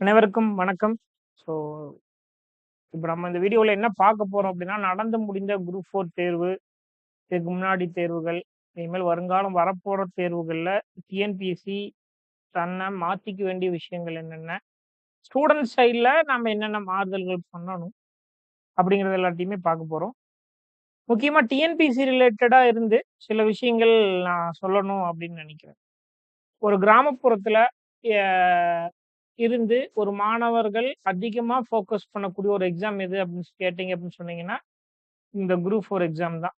அனைவருக்கும் வணக்கம். ஸோ, இப்போ நம்ம இந்த வீடியோவில் என்ன பார்க்க போகிறோம் அப்படின்னா, நடந்து முடிந்த குரூப் ஃபோர் தேர்வு, இதுக்கு முன்னாடி தேர்வுகள், இனிமேல் வருங்காலம் வரப்போகிற தேர்வுகளில் டிஎன்பிஎஸ்சி தன்னை மாற்றிக்க வேண்டிய விஷயங்கள் என்னென்ன? ஸ்டூடெண்ட் சைடில் நம்ம என்னென்ன மாறுதல்கள் பண்ணணும்? அப்படிங்கிறது எல்லாத்தையுமே பார்க்க போகிறோம் முக்கியமாக டிஎன்பிஎஸ்சி ரிலேட்டடாக இருந்து சில விஷயங்கள் நான் சொல்லணும் அப்படின்னு நினைக்கிறேன். ஒரு கிராமப்புறத்தில் இருந்து ஒரு மாணவர்கள் அதிகமாக ஃபோக்கஸ் பண்ணக்கூடிய ஒரு எக்ஸாம் எது அப்படின்னு கேட்டீங்க அப்படின்னு சொன்னீங்கன்னா, இந்த குரூப் ஃபோர் எக்ஸாம் தான்.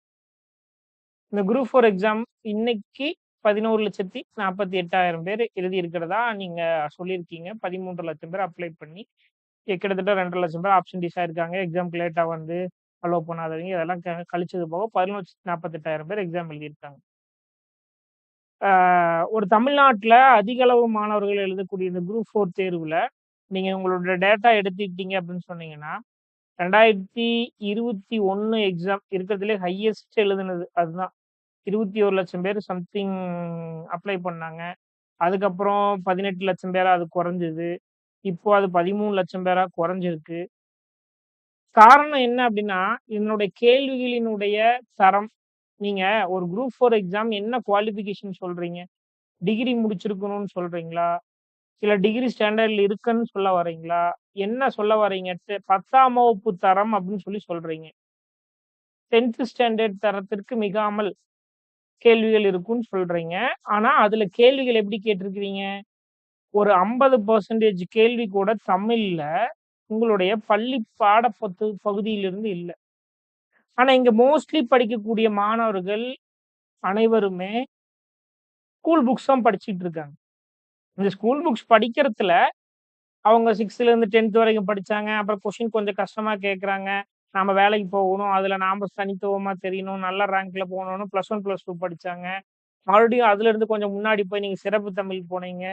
இந்த குரூப் ஃபோர் எக்ஸாம் இன்னைக்கு 11,48,000 பேர் எழுதி இருக்கிறதா நீங்க சொல்லியிருக்கீங்க. 13,00,000 பேர் அப்ளை பண்ணி, கிட்டத்தட்ட ரெண்டரை லட்சம் பேர் ஆப்சென்டீஸ் ஆயிருக்காங்க. எக்ஸாம்க்கு லேட்டாக வந்து அலோவ் பண்ணாதவங்க இதெல்லாம் கழிச்சது போக 11,48,000 பேர் எக்ஸாம் எழுதியிருக்காங்க. ஒரு தமிழ்நாட்டில் அதிக அளவு மாணவர்கள் எழுதக்கூடிய இந்த குரூப் ஃபோர் தேர்வில் நீங்கள் உங்களோட டேட்டா எடுத்துக்கிட்டீங்க அப்படின்னு சொன்னீங்கன்னா, 2021 எக்ஸாம் இருக்கிறதுலே ஹையஸ்ட் எழுதுனது அதுதான். 21,00,000 பேர் சம்திங் அப்ளை பண்ணாங்க. அதுக்கப்புறம் பதினெட்டு லட்சம் பேராக அது குறைஞ்சது. இப்போ அது பதிமூணு லட்சம் பேராக குறைஞ்சிருக்கு. காரணம் என்ன அப்படின்னா, இதனுடைய கேள்விகளினுடைய தரம். நீங்க ஒரு குரூப் ஃபோர் எக்ஸாம் என்ன குவாலிஃபிகேஷன் சொல்றீங்க? டிகிரி முடிச்சிருக்கணும்னு சொல்றீங்களா? சில டிகிரி ஸ்டாண்டர்ட்ல இருக்குன்னு சொல்ல வரீங்களா? என்ன சொல்ல வரீங்க? பத்தாம் வகுப்பு தரம் அப்படின்னு சொல்லி சொல்றீங்க. 10த் ஸ்டாண்டர்ட் தரத்திற்கு மிகாமல் கேள்விகள் இருக்குன்னு சொல்றீங்க. ஆனா, அதுல கேள்விகள் எப்படி கேட்டிருக்கிறீங்க? ஒரு 50% கேள்வி கூட தமிழ்ல உங்களுடைய பள்ளி பாட பகுதியிலிருந்து இல்லை ஆனால் இங்கே மோஸ்ட்லி படிக்கக்கூடிய மாணவர்கள் அனைவருமே ஸ்கூல் புக்ஸ் தான் படிச்சுட்டு இருக்காங்க. இந்த ஸ்கூல் புக்ஸ் படிக்கிறதுல, அவங்க 6லேருந்து 10த் வரைக்கும் படித்தாங்க அப்புறம் கொஷின் கொஞ்சம் கஷ்டமாக கேட்குறாங்க நாம் வேலைக்கு போகணும். அதில் நாம் தனித்துவமாக தெரியணும். நல்ல ரேங்க்ல போகணும்னு +1, +2 படிச்சாங்க. மறுபடியும் அதுலேருந்து கொஞ்சம் முன்னாடி போய் நீங்கள் சிறப்பு தமிழ் போனீங்க.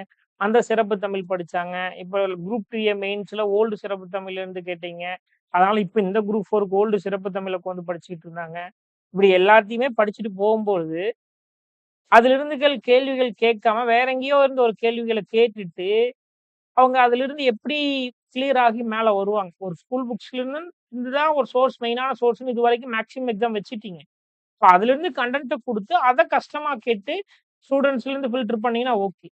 அந்த சிறப்பு தமிழ் படிச்சாங்க. இப்போ குரூப் 2 மெயின்ஸில் ஓல்டு சிறப்பு தமிழ்லேருந்து கேட்டீங்க. அதனால இப்ப இந்த குரூப் ஃபோர் ஓல்டு சிறப்பு தமிழுக்கு வந்து படிச்சுக்கிட்டு இருந்தாங்க. இப்படி எல்லாத்தையுமே படிச்சுட்டு போகும்பொழுது, அதிலிருந்துகள் கேள்விகள் கேட்காம வேற எங்கேயோ இருந்து ஒரு கேள்விகளை கேட்டுட்டு, அவங்க அதிலிருந்து எப்படி கிளியர் ஆகி மேல வருவாங்க? ஒரு ஸ்கூல் புக்ஸ்ல இருந்து தான் ஒரு சோர்ஸ் மெயினான சோர்ஸ்னு இது வரைக்கும் மேக்ஸிமம் எக்ஸாம் வச்சுட்டீங்க. அதுல இருந்து கண்டென்ட்டை கொடுத்து அதை கஷ்டமா கேட்டு ஸ்டூடண்ட்ஸ்லருந்து ஃபில்டர் பண்ணீங்கன்னா ஓகே.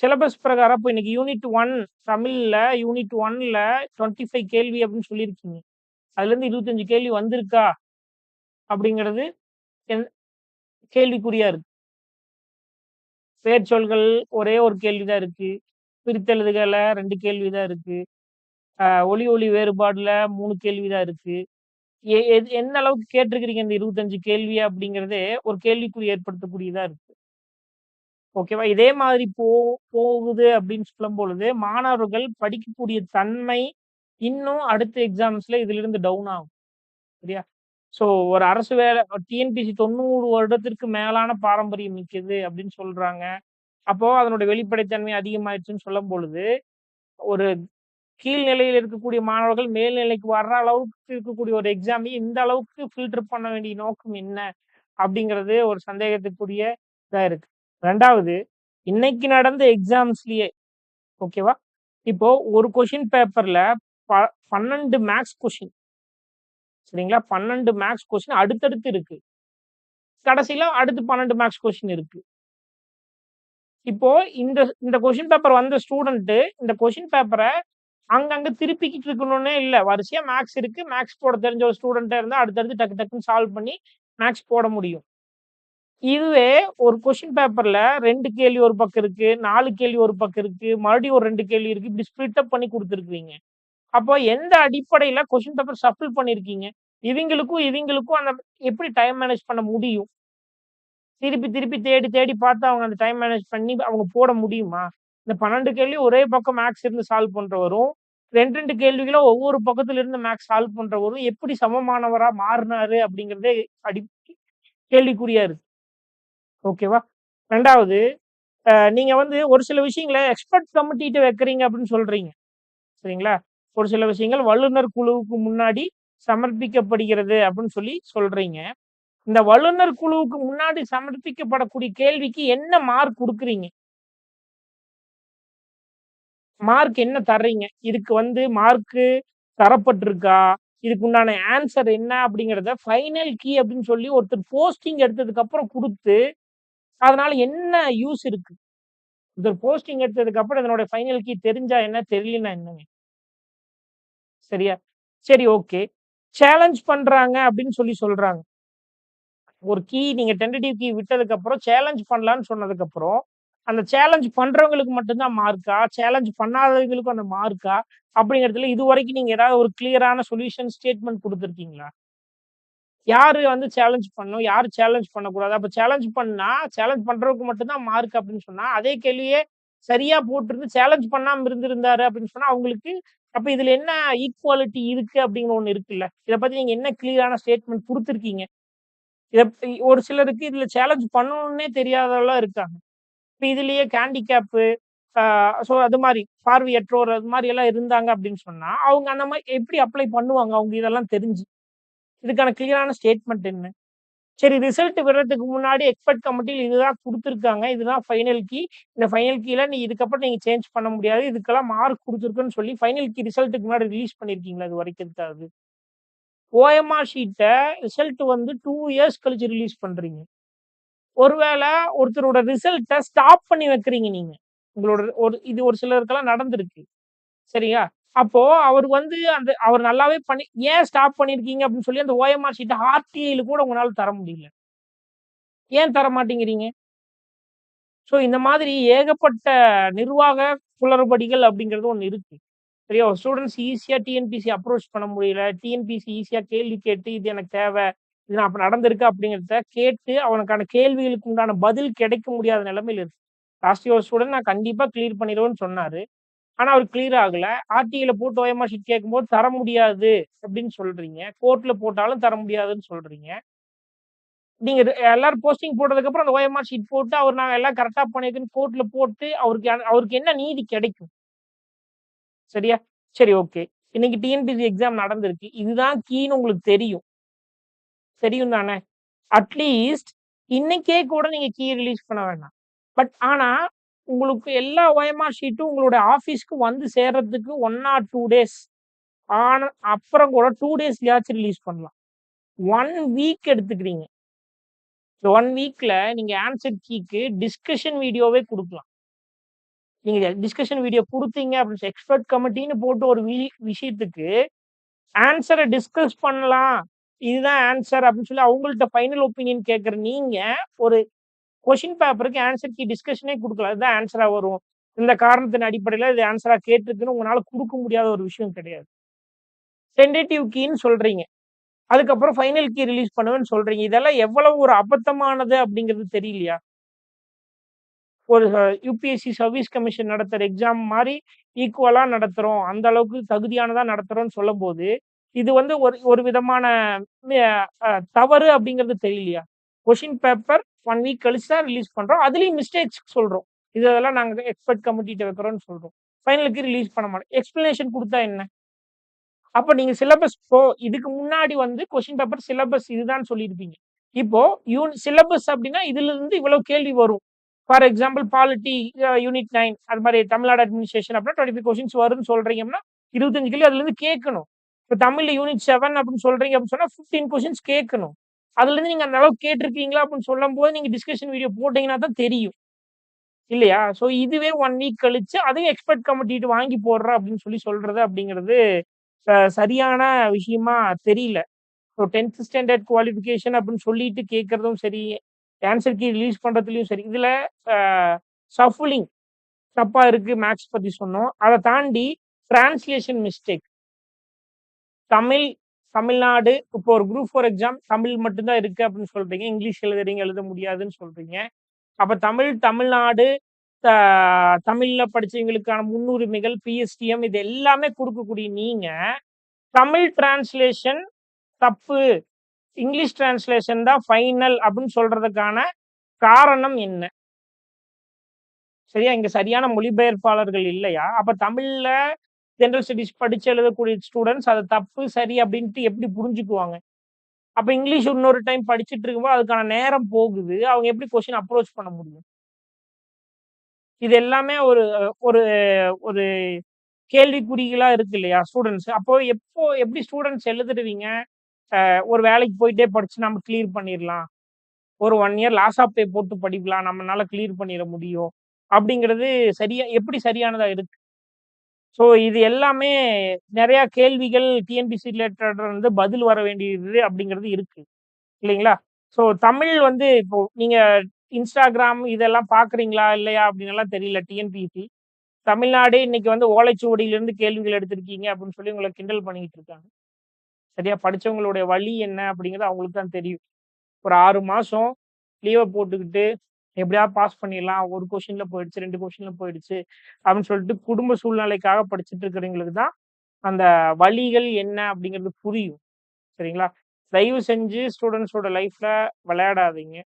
சிலபஸ் பிரகாரம் இப்போ இன்னைக்கு யூனிட் ஒன் தமிழ்ல யூனிட் 1ல 25 கேள்வி அப்படின்னு சொல்லியிருக்கீங்க. அதுலேருந்து இருபத்தஞ்சு கேள்வி வந்திருக்கா? அப்படிங்கிறது என் கேள்விக்குறியா இருக்கு. பெயர்ச்சொல்கள் ஒரே ஒரு கேள்விதான் இருக்கு. பிரித்தெழுதுகளை ரெண்டு கேள்விதான் இருக்கு. ஒளி ஒளி வேறுபாடுல மூணு கேள்விதான் இருக்கு. எது எந்த அளவுக்கு கேட்டிருக்கிறீங்க இந்த 25 கேள்வி அப்படிங்கிறதே ஒரு கேள்விக்குறி ஏற்படுத்தக்கூடியதா இருக்கு. ஓகேவா? இதே மாதிரி போ போகுது அப்படின்னு சொல்லும்பொழுது, மாணவர்கள் படிக்கக்கூடிய தன்மை இன்னும் அடுத்த எக்ஸாம்ஸ்ல இதிலிருந்து டவுன் ஆகும். சரியா? ஸோ ஒரு அரசு வேலை டிஎன்பிசி தொண்ணூறு வருடத்திற்கு மேலான பாரம்பரியம் மிக்கது அப்படின்னு சொல்றாங்க. அப்போ அதனுடைய வெளிப்படைத்தன்மை அதிகமாயிடுச்சுன்னு சொல்லும் பொழுது ஒரு கீழ்நிலையில் இருக்கக்கூடிய மாணவர்கள் மேல்நிலைக்கு வர்ற அளவுக்கு இருக்கக்கூடிய ஒரு எக்ஸாமையும் இந்த அளவுக்கு ஃபில்டர் பண்ண வேண்டிய நோக்கம் என்ன? அப்படிங்கிறது ஒரு சந்தேகத்துக்குரிய இதாக இருக்கு. ரெண்டாவது இன்னைக்கு நடந்த எக்ஸாம்ஸ்லயே ஓகேவா? இப்போ ஒரு கொஷின் பேப்பர்ல ப பன்னெண்டு மேக்ஸ் கொஷின் சரிங்களா? பன்னெண்டு மேக்ஸ் கொஷின் அடுத்தடுத்து இருக்கு. கடைசியில அடுத்து பன்னெண்டு மேக்ஸ் கொஸ்டின் இருக்கு. இப்போ இந்த இந்த கொஷின் பேப்பர் வந்த ஸ்டூடெண்ட்டு இந்த கொஷின் பேப்பரை அங்கங்க திருப்பிக்கிட்டு இருக்கணும்னே இல்லை வரிசையா மேக்ஸ் இருக்கு. மேக்ஸ் போட தெரிஞ்ச ஒரு ஸ்டூடெண்ட்டா இருந்தால் அடுத்தடுத்து டக்கு டக்குன்னு சால்வ் பண்ணி மேக்ஸ் போட முடியும். இதுவே ஒரு கொஷின் பேப்பர்ல ரெண்டு கேள்வி ஒரு பக்கம் இருக்கு. நாலு கேள்வி ஒரு பக்கம் இருக்கு. மறுபடியும் ஒரு ரெண்டு கேள்வி இருக்கு. இப்படி ஸ்பிளிட் அப் பண்ணி கொடுத்துருக்கீங்க அப்போ எந்த அடிப்படையில கொஷின் பேப்பர் ஷஃபிள் பண்ணியிருக்கீங்க? இவங்களுக்கும், இவங்களுக்கும் அந்த எப்படி டைம் மேனேஜ் பண்ண முடியும்? திருப்பி திருப்பி தேடி தேடி பார்த்து அவங்க அந்த டைம் மேனேஜ் பண்ணி அவங்க போட முடியுமா? இந்த 12 கேள்வி ஒரே பக்கம் மேக்ஸ் இருந்து சால்வ் பண்றவரும், ரெண்டு ரெண்டு கேள்விகளும் ஒவ்வொரு பக்கத்துல இருந்து மேக்ஸ் சால்வ் பண்றவரும் எப்படி சமமானவரா மாறினாரு அப்படிங்கிறதே அடி கேள்விக்குறியா இருக்கு. ஓகேவா? 2வது அ நீங்க வந்து ஒரு சில விஷயங்கள எக்ஸ்பர்ட் கமிட்டிட்டு வைக்கிறீங்க அப்படின்னு சொல்றீங்க. சரிங்களா? ஒரு சில விஷயங்கள் வல்லுநர் குழுவுக்கு முன்னாடி சமர்ப்பிக்கப்படுகிறது அப்படின்னு சொல்லி சொல்றீங்க. இந்த வல்லுநர் குழுவுக்கு முன்னாடி சமர்ப்பிக்கப்படக்கூடிய கேள்விக்கு என்ன மார்க் கொடுக்குறீங்க மார்க் என்ன தர்றீங்க? இதுக்கு வந்து மார்க்கு தரப்பட்டிருக்கா? இதுக்கு உண்டான ஆன்சர் என்ன? அப்படிங்கிறத ஃபைனல் கீ அப்படின்னு சொல்லி ஒருத்தர் போஸ்டிங் எடுத்ததுக்கு அப்புறம் கொடுத்து அதனால என்ன யூஸ் இருக்கு? இந்த போஸ்டிங் எடுத்ததுக்கு அப்புறம் இதனுடைய ஃபைனல் கீ தெரிஞ்சா என்ன? தெரியலன்னா என்னங்க? சரியா? சரி ஓகே. சேலஞ்ச் பண்றாங்க அப்படின்னு சொல்லி சொல்றாங்க. ஒரு கீ நீங்க டென்டேட்டிவ் கீ விட்டதுக்கு அப்புறம் சேலஞ்ச் பண்ணலான்னு சொன்னதுக்கு அப்புறம், அந்த சேலஞ்ச் பண்றவங்களுக்கு மட்டும் தான் மார்க்கா? சேலஞ்ச் பண்ணாதவங்களுக்கும் அந்த மார்க்கா? அப்படிங்கிறதுல இதுவரைக்கும் நீங்க ஏதாவது ஒரு கிளியரான சொல்யூஷன் ஸ்டேட்மெண்ட் குடுத்துருக்கீங்களா? யாரு வந்து சேலஞ்ச் பண்ணும் யாரு சேலஞ்ச் பண்ணக்கூடாது? அப்ப சேலஞ்ச் பண்ணா, சேலஞ்ச் பண்றவருக்கு மட்டும்தான் மார்க் அப்படின்னு சொன்னா, அதே கேள்வியே சரியா போட்டிருந்து சேலஞ்ச் பண்ணாம இருந்திருந்தாரு அப்படின்னு சொன்னா, அவங்களுக்கு அப்ப இதுல என்ன ஈக்குவாலிட்டி இருக்கு அப்படிங்கிற ஒண்ணு இருக்குல்ல. இத பத்தி நீங்க என்ன கிளியரான ஸ்டேட்மெண்ட் கொடுத்துருக்கீங்க இத ஒரு சிலருக்கு இதுல சேலஞ்ச் பண்ணணும்னே தெரியாதவெல்லாம் இருக்காங்க. இப்ப இதுலயே கேண்டிகேப்பு ஸோ அது மாதிரி பார்வையற்றோர் அது மாதிரி எல்லாம் இருந்தாங்க அப்படின்னு சொன்னா, அவங்க அந்த மாதிரி எப்படி அப்ளை பண்ணுவாங்க? அவங்க இதெல்லாம் தெரிஞ்சு. இதுக்கான கிளியரான ஸ்டேட்மெண்ட் என்ன? சரி ரிசல்ட் விடுறதுக்கு முன்னாடி எக்ஸ்பர்ட் கமிட்டியில் இதுதான் கொடுத்துருக்காங்க இதுதான் ஃபைனல் கீ. இந்த ஃபைனல் கீல நீ இதுக்கப்புறம் நீங்கள் சேஞ்ச் பண்ண முடியாது. இதுக்கெல்லாம் மார்க் கொடுத்துருக்குன்னு சொல்லி ஃபைனல் கீ ரிசல்ட்டுக்கு முன்னாடி ரிலீஸ் பண்ணியிருக்கீங்களா அது வரைக்கும் இருக்காது ஓஎம்ஆர் ஷீட்டை ரிசல்ட் வந்து டூ இயர்ஸ் கழிச்சு ரிலீஸ் பண்ணுறீங்க ஒருவேளை ஒருத்தரோட ரிசல்ட்டை ஸ்டாப் பண்ணி வைக்கிறீங்க நீங்கள் உங்களோட ஒரு இது ஒரு சிலருக்கெல்லாம் நடந்திருக்கு. சரியா? அப்போ அவர் வந்து அந்த அவர் நல்லாவே பண்ணி ஏன் ஸ்டாப் பண்ணியிருக்கீங்க அப்படின்னு சொல்லி அந்த ஓஎம்ஆர் சீட்டை ஆர்டிஐல கூட உங்களால தர முடியல. ஏன் தர மாட்டேங்கிறீங்க? ஸோ இந்த மாதிரி ஏகப்பட்ட நிர்வாக குளறுபடிகள் அப்படிங்கிறது ஒன்று இருக்கு. சரியா? ஸ்டூடெண்ட்ஸ் ஈஸியாக டிஎன்பிசி அப்ரோச் பண்ண முடியல. டிஎன்பிசி ஈஸியாக கேள்வி கேட்டு, இது எனக்கு தேவை இது நான் அப்போ நடந்திருக்கு அப்படிங்கிறத கேட்டு, அவனுக்கான கேள்விகளுக்கு உண்டான பதில் கிடைக்க முடியாத நிலைமையில் இருக்கு. லாஸ்ட் இயர் ஸ்டூடெண்ட் நான் கண்டிப்பாக கிளியர் பண்ணிடுவேன்னு சொன்னார் ஆனா அவர் கிளியர் ஆகல. ஆர்டிஐல போட்டு ஓஎம்ஆர் ஷீட் கேட்கும்போது தர முடியாது அப்படின்னு சொல்றீங்க. கோர்ட்ல போட்டாலும் தர முடியாதுன்னு சொல்றீங்க. நீங்க எல்லாரும் போஸ்டிங் போட்டதுக்கு அப்புறம் அந்த ஓஎம்ஆர் ஷீட் போட்டு, அவர் நாங்க எல்லாம் கரெக்டாக பண்ணியிருக்குன்னு கோர்ட்ல போட்டு, அவருக்கு அவருக்கு என்ன நீதி கிடைக்கும்? சரியா? சரி ஓகே. இன்னைக்கு டிஎன்பிஎஸ்சி எக்ஸாம் நடந்திருக்கு. இதுதான் கீன்னு உங்களுக்கு தெரியும். தெரியும் தானே? அட்லீஸ்ட் இன்னைக்கே கூட நீங்க கீ ரிலீஸ் பண்ண வேண்டாம். பட் ஆனா, உங்களுக்கு எல்லா ஓஎம்ஆர் ஷீட்டும் உங்களுடைய ஆஃபீஸ்க்கு வந்து சேர்றதுக்கு ஒன் ஆர் டூ டேஸ் ஆன அப்புறம் கூட 2 டேஸ்லயாச்சும் ரிலீஸ் பண்ணலாம். ஒன் வீக் எடுத்துக்கிறீங்க. இந்த 1 வீக்ல நீங்க ஆன்சர் கீக்கு டிஸ்கஷன் வீடியோவே கொடுக்கலாம் நீங்க டிஸ்கஷன் வீடியோ கொடுத்தீங்க அப்படின்னு எக்ஸ்பெர்ட் கமிட்டின்னு போட்டு ஒரு வி விஷயத்துக்கு ஆன்சரை டிஸ்கஸ் பண்ணலாம். இதுதான் ஆன்சர் அப்படின்னு சொல்லி அவங்கள்ட்ட ஃபைனல் ஒப்பீனியன் கேட்குற நீங்க, ஒரு கொஷின் பேப்பருக்கு ஆன்சர் கீ டிஸ்கஷனே கொடுக்கல அதுதான் ஆன்சராக வரும். இந்த காரணத்தின் அடிப்படையில் இது ஆன்ஸரா கேட்டிருக்குன்னு உங்களால் கொடுக்க முடியாத ஒரு விஷயம் கிடையாது. டென்டேட்டிவ் கீன்னு சொல்றீங்க. அதுக்கப்புறம் ஃபைனல் கீ ரிலீஸ் பண்ணுவேன்னு சொல்றீங்க. இதெல்லாம் எவ்வளவு ஒரு அபத்தமானது அப்படிங்கிறது தெரியலையா? ஒரு யூபிஎஸ்சி சர்வீஸ் கமிஷன் நடத்துகிற எக்ஸாம் மாதிரி ஈக்குவலா நடத்துகிறோம் அந்த அளவுக்கு நடத்துகிறோம்னு நடத்துறோம்ன்னு சொல்லும்போது, இது வந்து ஒரு ஒரு விதமான தவறு அப்படிங்கிறது தெரியலையா? கொஷின் பேப்பர் ஒன் வீக் கழிச்சு தான் ரிலீஸ் பண்றோம். அதுலயும் மிஸ்டேக்ஸ் சொல்றோம். இது இதெல்லாம் நாங்க எக்ஸ்பர்ட் கமிட்டிட்ட வைக்கிறோம்னு சொல்றோம். ஃபைனலுக்கு ரிலீஸ் பண்ண மாட்டோம். எக்ஸ்பிளனேஷன் கொடுத்தா என்ன? அப்ப நீங்க சிலபஸ் இப்போ இதுக்கு முன்னாடி வந்து கொஷின் பேப்பர் சிலபஸ் இதுதான் சொல்லியிருப்பீங்க. இப்போ யூன் சிலபஸ் அப்படின்னா இதுலேருந்து இவ்வளவு கேள்வி வரும். For example polity unit nine அது மாதிரி தமிழ்நாடு அட்மினிஸ்ட்ரேஷன் அப்படின்னா 25 கொஸ்டின்ஸ் வரும்னு சொல்றீங்கன்னா, 25 கேள்வி அதுலேருந்து கேட்கணும். இப்போ தமிழ்ல யூனிட் செவன் அப்படின்னு சொல்றீங்க அப்படின்னு சொன்னா 15 கொஸ்டின்ஸ் கேட்கணும். அதுலேருந்து நீங்க அந்த அளவுக்கு கேட்டிருக்கீங்களா அப்படின்னு சொல்லும் போது நீங்க டிஸ்கஷன் வீடியோ போட்டீங்கன்னா தான் தெரியும். இல்லையா? ஸோ இதுவே ஒன் வீக் கழிச்சு அதையும் எக்ஸ்பெர்ட் கமிட்டிட்டு வாங்கி போடுற அப்படின்னு சொல்லி சொல்றது அப்படிங்கிறது சரியான விஷயமா தெரியல. ஸோ 10த் ஸ்டாண்டர்ட் குவாலிஃபிகேஷன் அப்படின்னு சொல்லிட்டு கேட்கறதும் சரி, ஆன்சர் கீ ரிலீஸ் பண்றதுலயும் சரி, இதுல சஃபுலிங் ஷஃப்லிங் தப்பா இருக்கு மேக்ஸ் பத்தி சொன்னோம். அதை தாண்டி டிரான்ஸ்லேஷன் மிஸ்டேக். தமிழ், தமிழ்நாடு இப்போ ஒரு குரூப் ஃபோர் எக்ஸாம் தமிழ் மட்டும்தான் இருக்கு அப்படின்னு சொல்றீங்க. இங்கிலீஷ் எழுதுறீங்க, எழுத முடியாதுன்னு சொல்றீங்க. அப்ப தமிழ், தமிழ்நாடு, த தமிழ்ல படிச்சவங்களுக்கான முன்னுரிமைகள், பிஎஸ்டிஎம் இது எல்லாமே கொடுக்கக்கூடிய நீங்க, தமிழ் டிரான்ஸ்லேஷன் தப்பு. இங்கிலீஷ் டிரான்ஸ்லேஷன் தான் ஃபைனல் அப்படின்னு சொல்றதுக்கான காரணம் என்ன? சரியா? இங்க சரியான மொழிபெயர்ப்பாளர்கள் இல்லையா? அப்ப தமிழ்ல ஜென்ரல் ஸ்டடிஸ் படிச்சு எழுதக்கூடிய ஸ்டூடண்ட்ஸ் அதை தப்பு, சரி அப்படின்ட்டு எப்படி புரிஞ்சுக்குவாங்க? அப்ப இங்கிலீஷ் இன்னொரு டைம் படிச்சுட்டு இருக்கும்போது அதுக்கான நேரம் போகுது. அவங்க எப்படி கொஸ்டின் அப்ரோச் பண்ண முடியும்? இது எல்லாமே ஒரு ஒரு ஒரு கேள்விக்குறிகளா இருக்கு இல்லையா ஸ்டூடெண்ட்ஸ் அப்போ எப்போ எப்படி ஸ்டூடெண்ட்ஸ் எழுதுடுவீங்க ஒரு வேலைக்கு போயிட்டே படிச்சு நம்ம கிளியர் பண்ணிடலாம் ஒரு one year loss of pay போட்டு படிக்கலாம் நம்மளால கிளியர் பண்ணிட முடியும் அப்படிங்கிறது சரியா எப்படி சரியானதா இருக்கு ஸோ இது எல்லாமே நிறையா கேள்விகள் டிஎன்பிசி ரிலேட்டட் வந்து பதில் வர வேண்டியது அப்படிங்கிறது இருக்கு. இல்லைங்களா? ஸோ தமிழ் வந்து இப்போ நீங்கள் இன்ஸ்டாகிராம் இதெல்லாம் பார்க்குறீங்களா? இல்லையா? அப்படின்லாம் தெரியல டிஎன்பிசி தமிழ்நாடு இன்னைக்கு வந்து ஓலைச்சுவடியிலிருந்து கேள்விகள் எடுத்திருக்கீங்க அப்படின்னு சொல்லி உங்களை கிண்டல் பண்ணிக்கிட்டு இருக்காங்க. சரியா? படிச்சவங்களுடைய வழி என்ன அப்படிங்கிறது அவங்களுக்கு தான் தெரியும். ஒரு ஆறு மாதம் லீவை போட்டுக்கிட்டு எப்படியா பாஸ் பண்ணிடலாம்? ஒரு கொஷின்ல போயிடுச்சு ரெண்டு கொஷின்ல போயிடுச்சு அப்படின்னு சொல்லிட்டு குடும்ப சூழ்நிலைக்காக படிச்சுட்டு இருக்கிறவங்களுக்கு தான் அந்த வழிகள் என்ன அப்படிங்கிறது புரியும். சரிங்களா? தயவு செஞ்சு ஸ்டூடெண்ட்ஸோட லைஃப்ல விளையாடாதீங்க.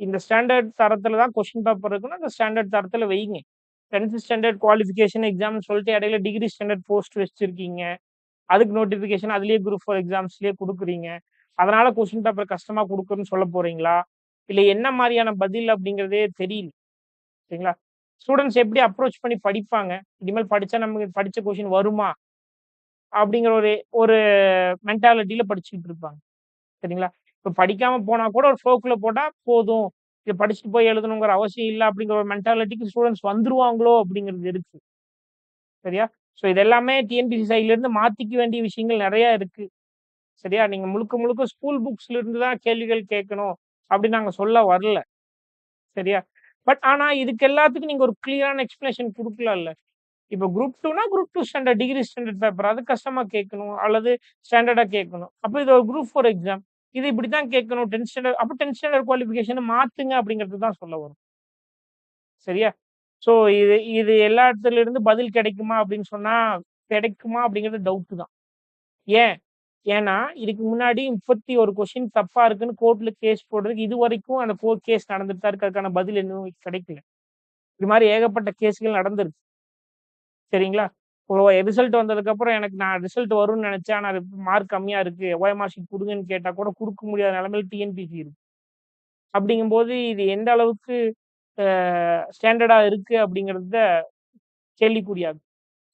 இந்த ஸ்டாண்டர்ட் தரத்துல தான் கொஸ்டின் பேப்பர் இருக்குன்னா அந்த ஸ்டாண்டர்ட் தரத்துல வைங்க. டென்த் ஸ்டாண்டர்ட் குவாலிஃபிகேஷன் எக்ஸாம்னு சொல்லிட்டு இடையில டிகிரி ஸ்டாண்டர்ட் போஸ்ட் வச்சிருக்கீங்க. அதுக்கு நோட்டிஃபிகேஷன் அதுலேயே குரூப் ஃபோர் எக்ஸாம்ஸ்லேயே கொடுக்குறீங்க. அதனால கொஸ்டின் பேப்பர் கஷ்டமா கொடுக்குறன்னு சொல்ல போறீங்களா? இல்லை என்ன மாதிரியான பதில் அப்படிங்கிறதே தெரியல. சரிங்களா? ஸ்டூடெண்ட்ஸ் எப்படி அப்ரோச் பண்ணி படிப்பாங்க? இனிமேல் படித்தா நமக்கு படித்த கொஷின் வருமா? அப்படிங்கிற ஒரு ஒரு மென்டாலிட்டியில் படிச்சுக்கிட்டு இருப்பாங்க. சரிங்களா? இப்போ படிக்காமல் போனால் கூட ஒரு ஃபோக்கில் போட்டால் போதும். இதை படிச்சுட்டு போய் எழுதணுங்கிற அவசியம் இல்லை அப்படிங்கிற ஒரு மென்டாலிட்டிக்கு ஸ்டூடெண்ட்ஸ் வந்துருவாங்களோ அப்படிங்கிறது இருக்கு. சரியா? ஸோ இதெல்லாமே டிஎன்பிசி சைட்லேருந்து மாற்றிக்க வேண்டிய விஷயங்கள் நிறையா இருக்குது சரியா? நீங்கள் முழுக்க முழுக்க ஸ்கூல் புக்ஸ்லேருந்து தான் கேள்விகள் கேட்கணும். அப்படி நாங்கள் சொல்ல வரல. சரியா? பட் ஆனால் இதுக்கு எல்லாத்துக்கும் நீங்கள் ஒரு கிளியரான எக்ஸ்பிளேஷன் கொடுக்கலாம்ல. இப்போ குரூப் டூனா group two standard degree standard paper அது கஷ்டமாக கேட்கணும் அல்லது ஸ்டாண்டர்டாக கேட்கணும். அப்போ இது ஒரு குரூப் ஃபோர் எக்ஸாம் இது இப்படி தான் கேட்கணும். டென்த் ஸ்டாண்டர்ட் அப்போ டென்த் ஸ்டாண்டர்ட் குவாலிஃபிகேஷன் மாற்றுங்க அப்படிங்கிறது தான் சொல்ல வரும். சரியா? ஸோ இது இது எல்லா இடத்துல இருந்து பதில் கிடைக்குமா அப்படின்னு சொன்னா கிடைக்குமா அப்படிங்கிறது டவுட்டு தான். ஏன்? ஏன்னா இதுக்கு முன்னாடி முப்பத்தி ஒரு கொஸ்டின் தப்பா இருக்குன்னு கோர்ட்ல கேஸ் போடுறதுக்கு இது வரைக்கும் அந்த கோர்ட் கேஸ் நடந்துட்டு தான் இருக்கு அதுக்கான பதில் இன்னும் கிடைக்கல. இது மாதிரி ஏகப்பட்ட கேஸ்கள் நடந்திருக்கு. சரிங்களா? ரிசல்ட் வந்ததுக்கு அப்புறம் எனக்கு நான் ரிசல்ட் வரும்னு நினைச்சேன். ஆனால் மார்க் கம்மியா இருக்கு. ஓஎம்ஆர் ஷீட் கொடுங்கன்னு கேட்டா கூட கொடுக்க முடியாத நிலைமையில் டிஎன்பிசி இருக்கு. அப்படிங்கும்போது இது எந்த அளவுக்கு ஸ்டாண்டர்டா இருக்கு அப்படிங்கிறத கேள்விக்குறியாது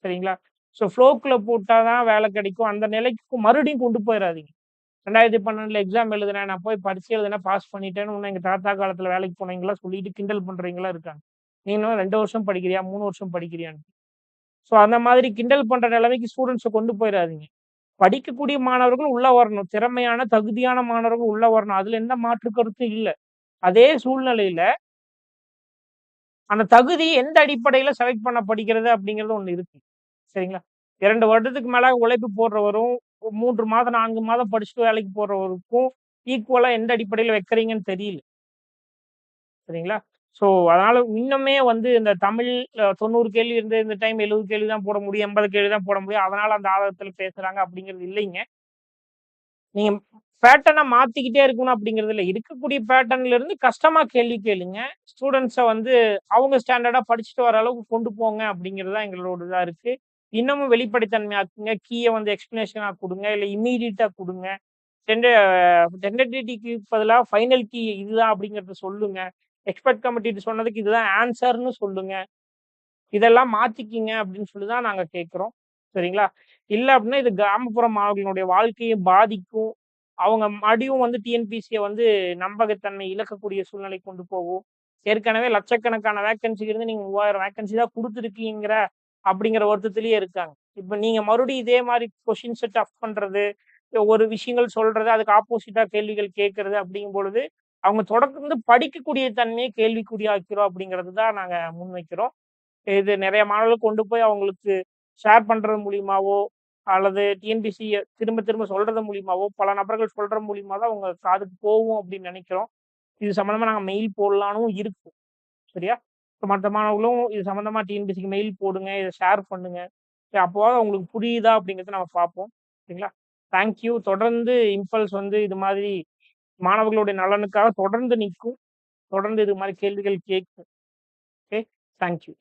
சரிங்களா? ஸோ ஃப்ளோக்கில் போட்டால் தான் வேலை கிடைக்கும். அந்த நிலைக்கு மறுபடியும் கொண்டு போயிடாதீங்க ரெண்டாயிரத்தி பன்னெண்டுல எக்ஸாம் எழுதுனேன். நான் போய் படிச்சு எழுதுனா பாஸ் பண்ணிட்டேன்னு ஒன்று எங்கள் தாத்தா காலத்தில் வேலைக்கு போனீங்களா? சொல்லிட்டு கிண்டல் பண்ணுறீங்களா இருக்காங்க. நீங்களும் ரெண்டு வருஷம் படிக்கிறியா? மூணு வருஷம் படிக்கிறியான்னு. ஸோ அந்த மாதிரி கிண்டல் பண்ணுற நிலைமைக்கு ஸ்டூடெண்ட்ஸை கொண்டு போயிடாதீங்க படிக்கக்கூடிய மாணவர்கள் உள்ளே வரணும். திறமையான தகுதியான மாணவர்கள் உள்ளே வரணும். அதில் எந்த மாற்று கருத்தும் இல்லை. அதே சூழ்நிலையில அந்த தகுதி எந்த அடிப்படையில் செலக்ட் பண்ண படிக்கிறது அப்படிங்கிறது ஒன்று இருக்கு. சரிங்களா? இரண்டு வருடத்துக்கு மேலே உழைப்பு போடுறவரும் மூன்று மாதம் நான்கு மாதம் படிச்சுட்டு வேலைக்கு போடுறவருக்கும் ஈக்குவலாக எந்த அடிப்படையில் வைக்கிறீங்கன்னு தெரியல. சரிங்களா? ஸோ அதனால் இன்னுமே வந்து இந்த தமிழ் தொண்ணூறு கேள்வி இருந்து இந்த டைம் எழுபது கேள்வி தான் போட முடியும் எண்பது கேள்வி தான் போட முடியும். அதனால் அந்த ஆதாரத்தில் பேசுகிறாங்க அப்படிங்கிறது இல்லைங்க. நீங்கள் பேட்டர்னை மாற்றிக்கிட்டே இருக்கணும் அப்படிங்கிறது இல்லை. இருக்கக்கூடிய பேட்டர்ன்ல இருந்து கேள்வி கேளுங்க. ஸ்டூடெண்ட்ஸை வந்து அவங்க ஸ்டாண்டர்டாக படிச்சுட்டு வர அளவுக்கு கொண்டு போங்க அப்படிங்கிறது தான் எங்களோட இதாக இருக்குது இன்னமும் வெளிப்படைத்தன்மையாக்குங்க. கீயை வந்து எக்ஸ்பிளனேஷனாக கொடுங்க. இல்லை இம்மீடியட்டாக கொடுங்க. டென்டேட்டிவ்க்கு பதிலாக ஃபைனல் கீ இதுதான் அப்படிங்கிறத சொல்லுங்க. எக்ஸ்பர்ட் கமிட்டிட்டு சொன்னதுக்கு இதுதான் ஆன்சர்னு சொல்லுங்க. இதெல்லாம் மாற்றிக்கிங்க அப்படின்னு சொல்லி தான் நாங்கள் கேட்குறோம் சரிங்களா? இல்லை அப்படின்னா இது கிராமப்புற மாணவர்களுடைய வாழ்க்கையை பாதிக்கும். அவங்க மறுபடியும் வந்து டிஎன்பிசியை வந்து நம்பகத்தன்மை இழக்கக்கூடிய சூழ்நிலை கொண்டு போகும். ஏற்கனவே லட்சக்கணக்கான வேக்கன்சி இருந்து நீங்கள் மூவாயிரம் வேக்கன்சி தான் கொடுத்துருக்கீங்கிற அப்படிங்கிற வருத்தத்திலேயே இருக்காங்க. இப்ப நீங்க மறுபடியும் இதே மாதிரி கொஷின்ஸை டஃப் பண்றது ஒரு விஷயங்கள் சொல்றது அதுக்கு ஆப்போசிட்டா கேள்விகள் கேட்கறது அப்படிங்கும் பொழுது அவங்க தொடர்ந்து படிக்கக்கூடிய தன்மையை கேள்விக்குறியாக்கிறோம் அப்படிங்கிறது தான் நாங்க முன்வைக்கிறோம் இது நிறைய மாணவர்கள் கொண்டு போய் அவங்களுக்கு ஷேர் பண்றது மூலியமாவோ அல்லது டிஎன்பிசி திரும்ப திரும்ப சொல்றது மூலியமாவோ பல நபர்கள் சொல்ற மூலியமா தான் அவங்க காதுக்கு போகும் அப்படின்னு நினைக்கிறோம். இது சம்மந்தமாக நாங்கள் மெயில் போடலானும் இருக்கும். சரியா? இப்போ மற்ற மாணவர்களும் இது சம்மந்தமாக டிஎன்பிசிக்கு மெயில் போடுங்க இதை ஷேர் பண்ணுங்க. அப்போவாது அவங்களுக்கு புரியுதா அப்படிங்கிறத நம்ம பார்ப்போம். சரிங்களா? தேங்க்யூ தொடர்ந்து இம்பல்ஸ் வந்து இது மாதிரி மாணவர்களுடைய நலனுக்காக தொடர்ந்து நிற்கும். தொடர்ந்து இது மாதிரி கேள்விகள் கேட்கும். Okay thank you